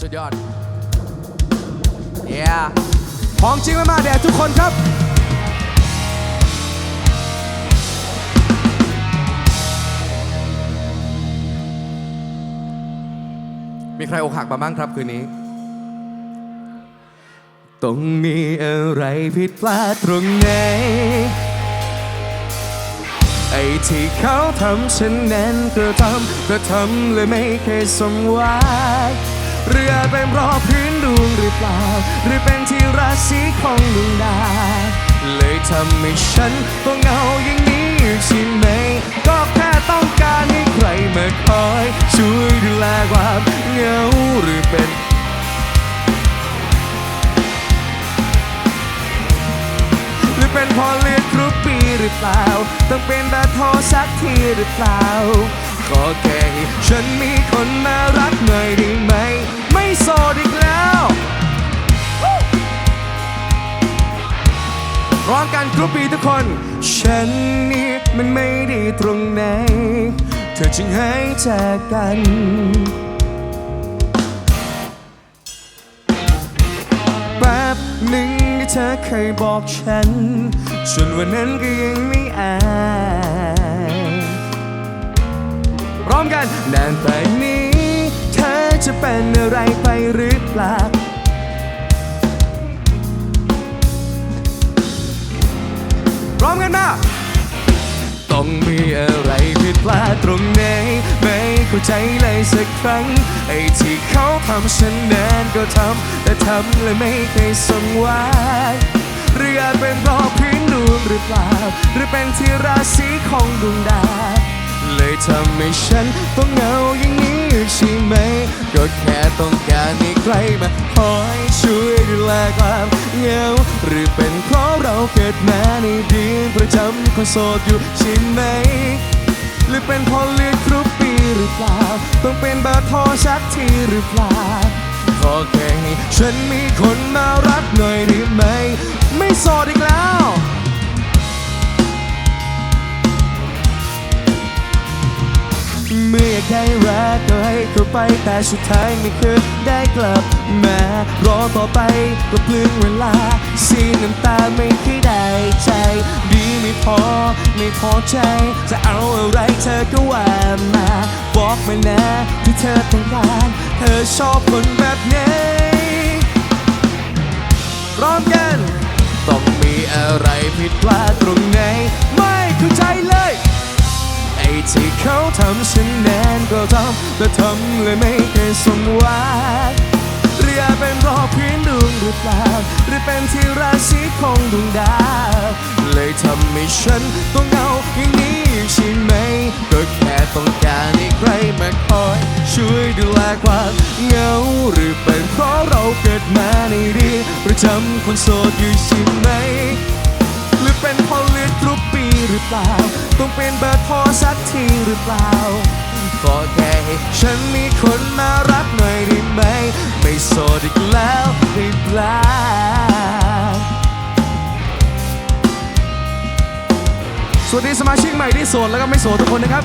สุดยอด yeah ของจริงไม่มาแดดทุกคนครับมีใครอกหักมาบ้างครับคืนนี้ ต้องมีอะไรผิดพลาดตรงไหน ไอ้ที่เขาทำฉันนั้นกระทำกระทำเลยไม่เคยสมหวัง เรือเป็นราะพื้นดวงหรือเปล่า หรือเป็นที่ราศีของดวงดาวเลยทำให้ฉันต้องเหงาอย่างนี้อยู่ใช่ไหม ก็แค่ต้องการให้ใครมาคอย ช่วยดูแลความเหงาหรือเป็นหรือเป็นพอเลือดครุปีหรือเปล่า ต้องเป็นแบบโทรสักทีหรือเปล่า ขอแค่ให้ฉันมี ร้องกันกรุ๊ปปีทุกคน ฉันนี่มันไม่ดีตรงไหน เธอจึงให้จากกันแป๊บหนึ่งที่เธอเคยบอกฉันจนวันนั้นก็ยังไม่อายพร้อมกันนานไปนี้ เธอจะเป็นอะไรไปหรือเปล่า พร้อมกันมาต้องมีอะไรผิดพลาดตรงไหน ไม่เข้าใจเลยสักครั้ง ไอ้ที่เขาทำฉันนั้นก็ทำ แต่ทำเลยไม่เคยสมหวังหรืออาจเป็นเพราะพื้นดวงหรือเปล่า หรือเป็นที่ราศีของดวงดาวเลยทำให้ฉันต้องเหงาอย่างนี้ใช่ไหม ก็แค่ต้องการให้ใครมาคอยช่วยดูแลความเหงาหรือเป็นเพราะเราเกิดมาในเดือน ประจำคนโสดอยู่ใช่ไหม หรือเป็นพอเลือดครุปปีหรือเปล่า ต้องเป็นเบอร์โทรสักทีหรือเปล่าขอแค่ให้ฉันมีคนมารักหน่อยได้ไหม ไม่โสดอีกแล้ว ไปแต่สุดท้ายไม่เคยได้กลับมารอต่อไปก็เปลืองเวลาสีน้ำตาไม่เคยได้ใจ ดีไม่พอไม่พอใจ จะเอาอะไรเธอก็ว่ามา บอกมานะที่เธอต้องการเธอชอบคนแบบไหนร้อมกัน ต้องมีอะไรผิดพลาดตรงไหน ไม่เข้าใจเลย ที่เขาทำฉันแนนก็ทำแต่ทำเลยไม่เคยสมหวังหรือเป็นเพราะพื้นดวงหรือเปล่าหรือเป็นที่ราศีของดวงดาวเลยทำให้ฉันต้องเงาอย่างนี้ใช่ไหมก็แค่ต้องการให้ใครมาคอยช่วยดูแลความเหงาหรือเป็นเพราะเราเกิดมาในเรียประจำคนโสดอยู่ใช่ไหม หรือเป็นเพราะเลือดกรุ๊ปปีหรือเปล่าต้องเป็นเบอร์ พอสักทีหรือเปล่าก็แค่ให้ฉันมีคนมารับหน่อยได้ไหม ไม่โสดอีกแล้วหรือเปล่าสวัสดีสมาชิกใหม่ที่โสดแล้วก็ไม่โสดทุกคนนะครับ